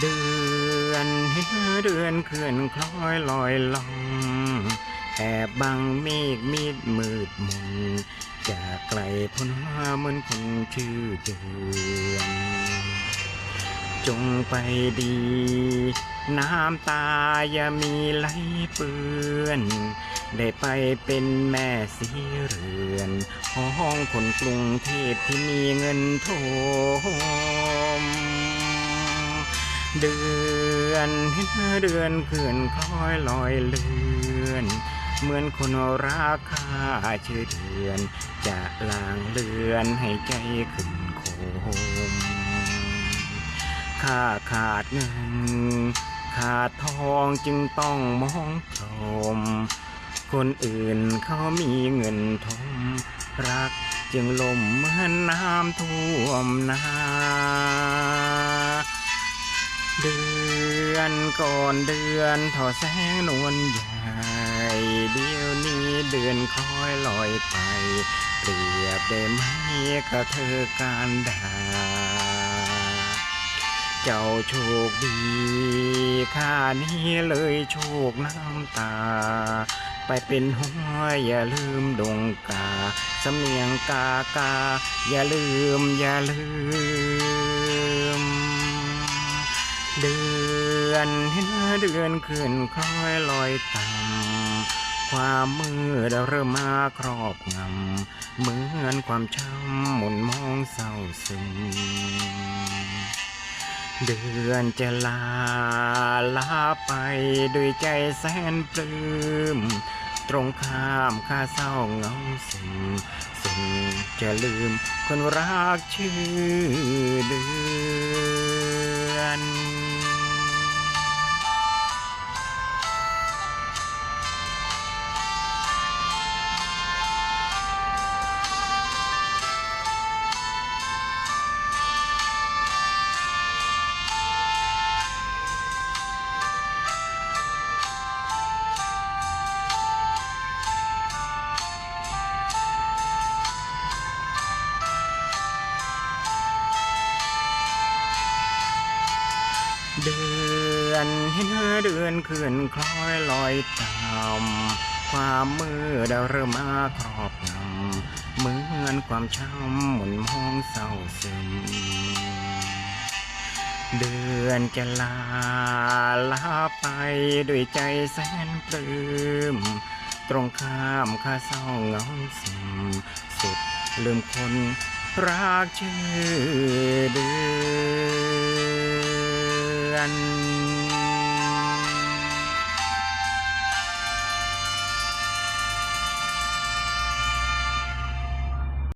เดือนเห็นเดือนเคลื่อนคล้อยลอยลองแอบบังเมฆมิดมืดมนจากไกลพ้นหาเหมือนคนชื่อเดือนจงไปดี น้ำตาอย่ามีไหลเปื้อน ได้ไปเป็นแม่สีเรือนห้องคนกรุงเทพที่มีเงินทม เดือนเห็นเดือนเคลื่อนคล้อยลอยเลือน เหมือนคนราคาชื่อเดือน จะลางเลือนให้ใจขึ้นโคมข้าขาดเงินขาดทองจึงต้องมองชมคนอื่นเขามีเงินทมรักจึงลมเหมือนน้ำท่วมนา เดือนก่อนเดือนทอแสงนวลใหญ่เดี๋ยวนี้เดือนคล้อยลอยไป เปรียบได้ไหมกับเธอการดาเจ้าโชคดีข้านี้เลยโชคน้ำตา ไปเป็นหัวอย่าลืมดงกาสำเนียงกากา อย่าลืมอย่าลืม เดือนเห็นเดือนขึ้นคล้อยลอยต่ำความมืดเริ่มมาครอบงำเหมือนความช้ำหมุนมองเศร้าซึมเดือนจะลาลาไปด้วยใจแสนปลื้มตรงข้ามข้าเศร้าเงาซึมซึมจะลืมคนรักชื่อเดือน เดือนเห็นเดือนขึ้นคล้อยลอยตามความมืดเริ่มมาครอบงำเหมือนความช้ำหมุนมองเศร้าซึม เดือนจะลาลาไปด้วยใจแสนปลื้มตรงข้ามข้าเศร้าเหงาซึมสุดลืมคนรักชื่อ